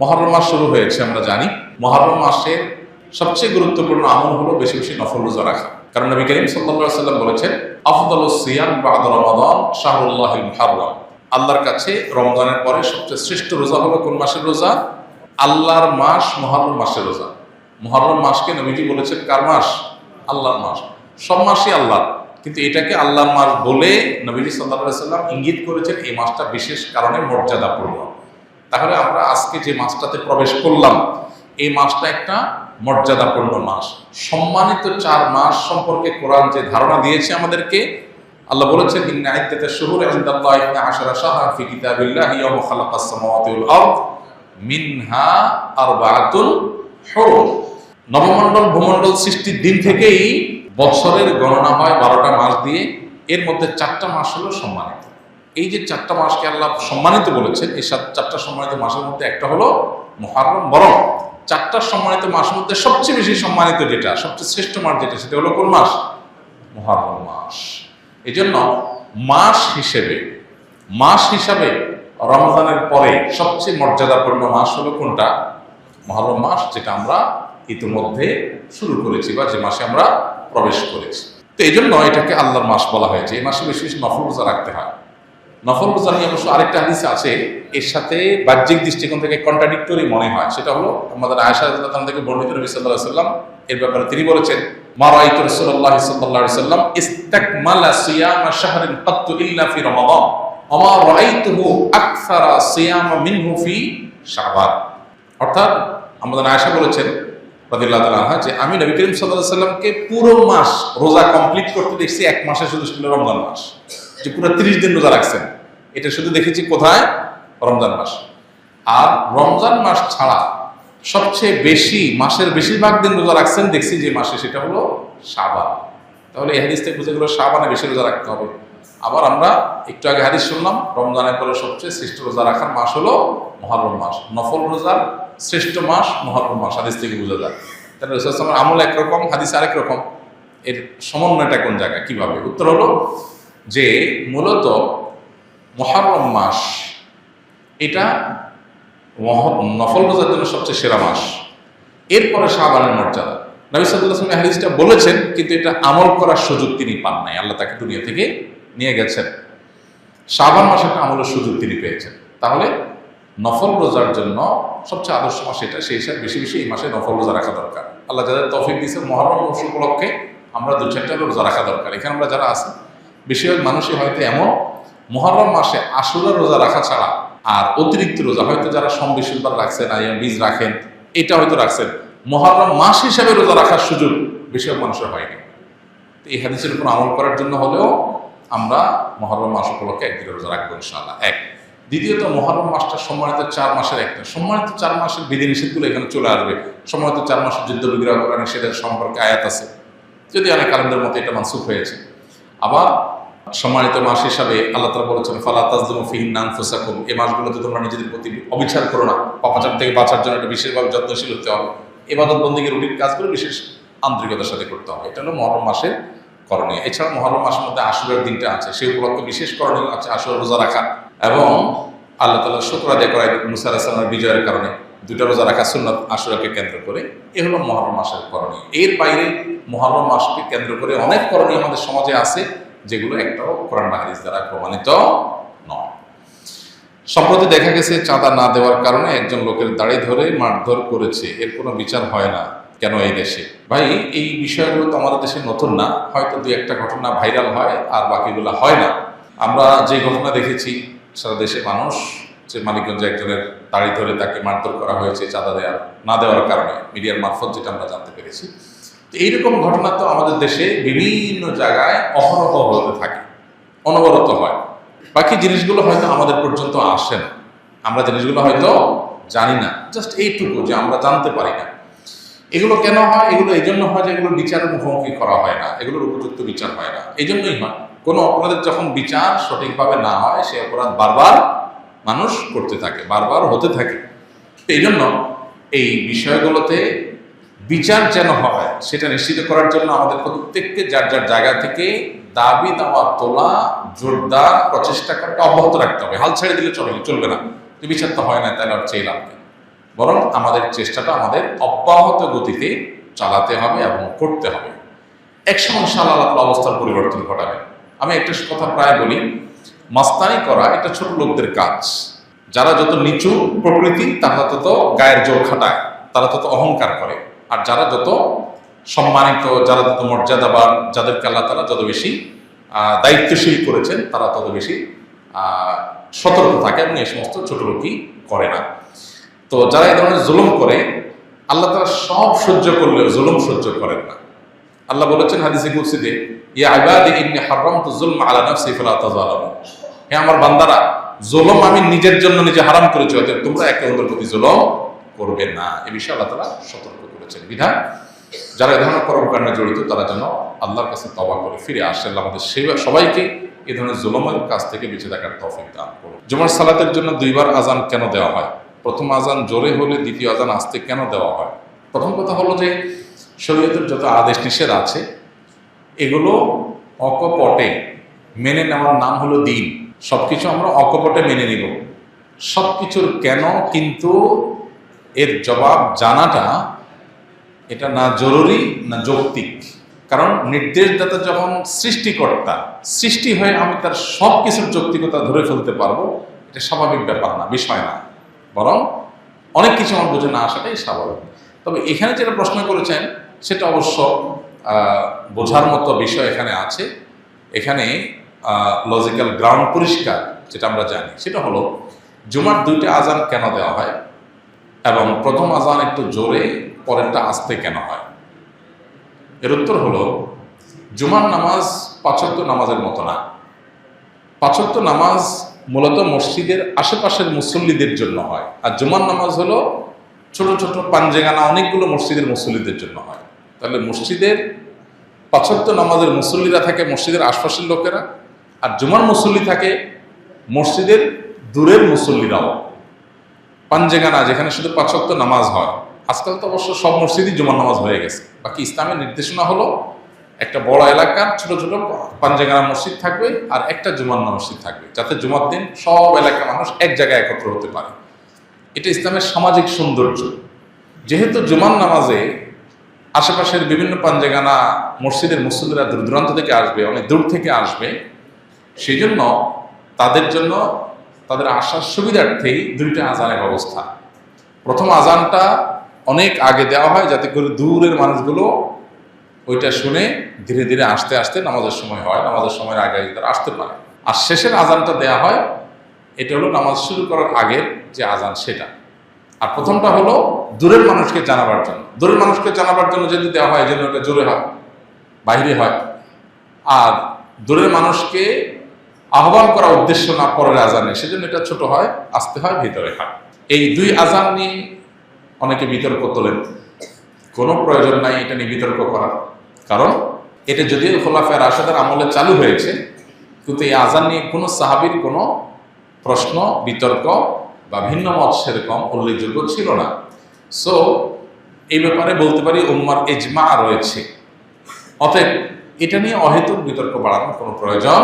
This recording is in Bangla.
মহরম মাস শুরু হয়েছে, আমরা জানি। মহরম মাসের সবচেয়ে গুরুত্বপূর্ণ আমল হলো বেশি বেশি নফল রোজা রাখা। কারণ নবী করিম সাল্লাল্লাহু সাল্লাম বলেছেন আফদল সিয়াম বাদ রমাদান শাহরুল্লাহ মুহাররম। আল্লাহর কাছে রমজানের পরে সবচেয়ে শ্রেষ্ঠ রোজা হলো কোন মাসের রোজা? আল্লাহর মাস মহরম মাসের রোজা। মহরম মাসকে নবীজি বলেছেন কার মাস? আল্লাহর মাস। সব মাসই আল্লাহ কিন্তু এটাকে আল্লাহর মাস বলে নবীজি সাল্লাহ সাল্লাম ইঙ্গিত করেছেন এই মাসটা বিশেষ কারণে মর্যাদাপূর্ণ। তাহলে আমরা আজকে যে মাসটাতে প্রবেশ করলাম, এই মাসটা একটা মর্যাদাপূর্ণ মাস। সম্মানিত চার মাস সম্পর্কে কোরআন যে ধারণা দিয়েছে আমাদেরকে, আল্লাহ বলেছেন, ইন্না ইদ্দাতাশ শুহুরি ইনদাল্লাহি ইসনা আশারা শাহরান ফি কিতাবিল্লাহি ইয়াওমা খালাকাস সামাওয়াতি ওয়াল আরদ মিনহা আরবাআতুল হুরুম। নবমণ্ডল, ভূমণ্ডল সৃষ্টির দিন থেকেই বছরের গণনা হয় বারোটা মাস দিয়ে। এর মধ্যে চারটা মাস হলো সম্মানিত। এই যে চারটা মাসকে আল্লাহ সম্মানিত বলেছেন, এই চারটা সম্মানিত মাসের মধ্যে একটা হলো মহারম বরং। চারটা সম্মানিত মাসের মধ্যে সবচেয়ে বেশি সম্মানিত যেটা, সবচেয়ে শ্রেষ্ঠ মাস যেটা, সেটা হলো কোন মাস? মহারম মাস। এই জন্য মাস হিসেবে, মাস হিসাবে রমজানের পরে সবচেয়ে মর্যাদাপূর্ণ মাস হলো কোনটা? মহরম মাস যেটা আমরা ইতিমধ্যে শুরু করেছি বা যে মাসে আমরা প্রবেশ করেছি। তো এই জন্য এটাকে আল্লাহর মাস বলা হয়েছে। এই মাসে বেশি বেশি নফল রোজা রাখতে হয়। নফল রোজা নিয়ে অবশ্য আরেকটা হাদিস আছে, এর সাথে বাহ্যিক দৃষ্টিকোণ থেকে কন্ট্রাডিক্টরি মনে হয়। সেটা হলো, আমাদের আয়সা থেকে বর্ণিত সাল্লাল্লাহু আলাইহি সাল্লাম এর ব্যাপারে তিনি বলেছেন শাহরিন অর্থাৎ বলেছেন আমি নবী করিম সাল্লাল্লাহু সাল্লামকে পুরো মাস রোজা কমপ্লিট করতে দেখছি, এক মাসে শুধু ছিল রমজান মাস। যে পুরো 30 দিন রোজা রাখছেন, এটা শুধু দেখেছি কোথায়? রমজান মাস। আর রমজান মাস ছাড়া সবচেয়ে বেশি, মাসের বেশিরভাগ দিন রোজা রাখছেন, দেখছি যে মাসে সেটা হলো সাবান তাহলে এই হাদিস থেকে বুঝে গেল সাবানে বেশি রোজা রাখতে হবে। আবার আমরা একটু আগে হাদিস শুনলাম, রমজানের পরে সবচেয়ে শ্রেষ্ঠ রোজা রাখার মাস হলো মহরম মাস। নফল রোজার শ্রেষ্ঠ মাস, মহরম মাস, হাদিস থেকে বোঝা যায়। তাহলে রসুলামের আমল একরকম, হাদিস আরেক রকম। এর সমন্বয়টা কোন জায়গায়? কীভাবে? উত্তর হলো যে মূলত মহরম মাস, এটা নফল রোজার জন্য সবচেয়ে সেরা মাস। এরপরে শাহবানের মর্যাদা। নবী আসলাম হাদিসটা বলেছেন, কিন্তু এটা আমল করার সুযোগ তিনি পান নাই। আল্লাহ তাকে দুনিয়া থেকে নিয়ে গেছেন। শাহবান মাসে একটা আমলের সুযোগ তিনি পেয়েছেন। তাহলে নফল রোজার জন্য সবচেয়ে আদর্শ মাস এটা। সেই হিসাবে বেশি বেশি এই মাসে নফল রোজা রাখা দরকার। আল্লাহ যাদের তফিক দিয়েছেন মহরম উপলক্ষে, আমরা দু চারটা রোজা রাখা দরকার। এখানে আমরা যারা আছি বেশিরভাগ মানুষই হয়তো এমন, মহরম মাসে আসুরা রোজা রাখা ছাড়া আর অতিরিক্ত রোজা, হয়তো যারা সম্বিশুদ্ধ রাখছেন আইয়া বীজ রাখেন, এটা হয়তো রাখছেন। মহরম মাস হিসাবে রোজা রাখার সুযোগ বেশিরভাগ মানুষের হয়নি। এই হাদিসের উপর আমল করার জন্য হলেও আমরা মহরম মাস উপলক্ষে একদিকে রোজা রাখব, ইনশাআল্লাহ। এক। দ্বিতীয়ত, মহরম মাসটা সম্মানিত চার মাসের একটা। সম্মানিত চার মাসের বিধি নিষেধগুলো এখানে চলে আসবে। সম্মানিত চার মাসের যুদ্ধ বিগ্রহ করা নিষেধের সম্পর্কে আয়াত আছে। যদি অনেক আনন্দের মতো এটা মানসুখ হয়েছে। আবার সম্মানিত মাস হিসাবে আল্লাহ তালা বলেছেন, ফালা তাজদুম ফিহিন ফুসাকুম এই মাসগুলোতে তোমরা নিজেদের প্রতি অবিচার করো না। পাপাচার থেকে বাঁচার জন্য এটা বিশেষভাবে যত্নশীল হতে হবে। এবাদত বন্দীকে রুটির কাজগুলো বিশেষ আন্তরিকতার সাথে করতে হবে। এটা হলো মহরম মাসের করণীয়। এছাড়া মহরম মাসের মধ্যে আশুরের দিনটা আছে। সেই উপলক্ষে বিশেষ করণীয় আছে আশুর রোজা রাখা এবং আল্লাহ তালা শুক্র আদায় করা আসলামের বিজয়ের কারণে দুটা রোজা রাখা সুন্নত আশুরাকে কেন্দ্র করে। এ হলো মহরম মাসের করণীয়। এর বাইরে মহরম মাসকে কেন্দ্র করে অনেক করণীয় আমাদের সমাজে আছে। যেগুলো একটাও কোরআন হাদিস দ্বারা প্রমাণিত নয়। সম্প্রতি দেখা গেছে চাঁদা না দেওয়ার কারণে একজন লোকের দাড়ি ধরে মারধর করেছে। এর কোনো বিচার হয় না। কেন এই দেশে? ভাই, এই বিষয়গুলো তো আমাদের দেশে নতুন না। হয়তো দুই একটা ঘটনা ভাইরাল হয় আর বাকিগুলো হয় না। আমরা যে ঘটনা দেখেছি, সারা দেশে মানুষ যে মানিকগঞ্জে একজনের দাড়ি ধরে তাকে মারধর করা হয়েছে চাঁদা দেওয়ার, না দেওয়ার কারণে, মিডিয়ার মারফত যেটা আমরা জানতে পেরেছি। এইরকম ঘটনা তো আমাদের দেশে বিভিন্ন জায়গায় অহরহ হতে থাকে, অনবরত হয়। বাকি জিনিসগুলো হয়তো আমাদের পর্যন্ত আসে না। আমরা জিনিসগুলো হয়তো জানি না। জাস্ট এইটুকু যে আমরা জানতে পারি না। এগুলো কেন হয়? এগুলো এই জন্য হয় যে এগুলো বিচারের মুখোমুখি করা হয় না। এগুলোর উপযুক্ত বিচার হয় না। এই জন্যই হয়। কোনো অপরাধের যখন বিচার সঠিকভাবে না হয়, সে অপরাধ বারবার মানুষ করতে থাকে, বারবার হতে থাকে। এই জন্য এই বিষয়গুলোতে বিচার যেন হয়, সেটা নিশ্চিত করার জন্য আমাদের প্রত্যেককে যার যার জায়গা থেকে দাবি দেওয়া, তোলা, জোরদার প্রচেষ্টা করাটা অব্যাহত রাখতে হবে। হাল ছেড়ে দিলে চলবে চলবে না। বিচার তো হয় না, তাহলে আর চেয়ে নেই। বরং আমাদের চেষ্টাটা আমাদের অব্যাহত গতিতে চালাতে হবে এবং করতে হবে। একসময় আল্লাহ তাআলা অবস্থার পরিবর্তন ঘটাবে। আমি একটা কথা প্রায় বলি, মাস্তানি করা এটা ছোট লোকদের কাজ। যারা যত নিচু প্রকৃতি, তারা তত গায়ের জোর খাটায়, তারা তত অহংকার করে। আর যারা যত সম্মানিত, যারা যত মর্যাদাবান, যাদেরকে আল্লাহ তারা যত বেশি দায়িত্বশীল করেছেন, তারা তত বেশি সতর্ক থাকে এবং এই সমস্ত ছোট লোকই করে না। তো যারা এই ধরনের জুলুম করে, আল্লাহ তারা সব সহ্য করলেও জুলুম সহ্য করেন না। আল্লাহ বলেছেন হাদিসে কুরসিতে, ইয়া ইবাদি, ইন্নী হারামতু যুলমা আলা নাফসি ফালা তাযালামু। হে আমার বান্দারা, জুলুম আমি নিজের জন্য নিজে হারাম করেছি, অতএব তোমরা একে অন্যের প্রতি জুলুম করবে না। এ বিষয়ে আল্লাহ তাআলা সতর্ক করেছেন। বিধান, যারা এ ধরনের কর্মকাণ্ডে জড়িত, তারা যেন আল্লাহর কাছে তবা করে ফিরে আসে। আল্লাহ আমাদের সেবা, সবাইকে এ ধরনের জুলুমের কাছ থেকে বেঁচে থাকার তৌফিক দান করুন। জুমার সালাতের জন্য দুইবার আজান কেন দেওয়া হয়? প্রথম আজান জোরে হলে দ্বিতীয় আজান আসতে কেন দেওয়া হয়? প্রথম কথা হলো যে, শরীয়তের যত আদেশ নিষেধ আছে, এগুলো অকপটে মেনে নেওয়ার নাম হলো দিন। সবকিছু আমরা অকপটে মেনে নিব। সব কিছুর কেন, কিন্তু এর জবাব জানাটা এটা না জরুরি, না যৌক্তিক। কারণ নির্দেশদাতা যখন সৃষ্টিকর্তা, সৃষ্টি হয়ে আমি তার সব কিছুর যৌক্তিকতা ধরে ফেলতে পারব, এটা স্বাভাবিক ব্যাপার না, বিষয় না। বরং অনেক কিছু আমার বুঝে না আসাটাই স্বাভাবিক। তবে এখানে যেটা প্রশ্ন করেছেন, সেটা অবশ্য বোঝার মতো বিষয় এখানে আছে। এখানে লজিক্যাল গ্রাউন্ড পরিষ্কার, যেটা আমরা জানি। সেটা হলো, জুমার দুইটা আজান কেন দেওয়া হয়? এবং প্রথম আজান একটু জোরে, পরেরটা আসতে কেন হয়? এর উত্তর হলো, জুমার নামাজ পাঁচক্ত নামাজের মতো না। পাঁচক্ত নামাজ মূলত মসজিদের আশেপাশের মুসল্লিদের জন্য হয়। আর জুমার নামাজ হলো ছোট ছোট পাঞ্জেগানা অনেকগুলো মসজিদের মুসল্লিদের জন্য হয়। তাহলে মসজিদের পাঁচক্ত নামাজের মুসল্লিরা থাকে মসজিদের আশপাশের লোকেরা, আর জুমার মুসল্লি থাকে মসজিদের দূরের মুসল্লিরাও। পাঞ্জেগানা যেখানে শুধু পাঁচক্ত নামাজ হয়। আজকাল তো অবশ্য সব মসজিদই জুমার নামাজ হয়ে গেছে। বাকি ইসলামের নির্দেশনা হলো একটা বড় এলাকার ছোট ছোট পাঞ্জেগানা মসজিদ থাকবে আর একটা জুমার মসজিদ থাকবে, যাতে জুমার দিন সব এলাকার মানুষ এক জায়গায় একত্র হতে পারে। এটা ইসলামের সামাজিক সৌন্দর্য। যেহেতু জুমার নামাজে আশেপাশের বিভিন্ন পাঞ্জেগানা মসজিদের মুসল্লিরা দূর দূরান্ত থেকে আসবে, অনেক দূর থেকে আসবে সেই জন্য তাদের জন্য তাদের আসার সুবিধার্থেই দুইটা আজানের ব্যবস্থা। প্রথম আজানটা অনেক আগে দেওয়া হয় যাতে করে দূরের মানুষগুলো ওইটা শুনে ধীরে ধীরে আসতে আসতে নামাজের সময় হয়, নামাজের সময়ের আগে তারা আসতে পারে। আর শেষের আজানটা দেওয়া হয়, এটা হলো নামাজ শুরু করার আগের যে আজান সেটা। আর প্রথমটা হলো দূরের মানুষকে জানাবার জন্য। দূরের মানুষকে জানাবার জন্য যদি দেওয়া হয় যেন ওটা জোরে হয় বাইরে হয়। আর দূরের মানুষকে আহ্বান করার উদ্দেশ্য না পরের আজানে সেজন্য এটা ছোট হয়, আসতে হয়, ভিতরে হয় এই দুই আজান নিয়ে অনেকে বিতর্ক তোলেন। কোনো প্রয়োজন নাই, এটা নিয়ে বিতর্ক করার। কারণ এটা যদিও খোলাফের আসাদের আমলে চালু হয়েছে, কিন্তু এই আজান নিয়ে কোনো সাহাবির কোনো প্রশ্ন, বিতর্ক বা ভিন্ন মত সেরকম উল্লেখযোগ্য ছিল না। সো এই ব্যাপারে বলতে পারি উম্মার এজমা রয়েছে। অতএব এটা নিয়ে অহেতুক বিতর্ক বাড়ানোর কোনো প্রয়োজন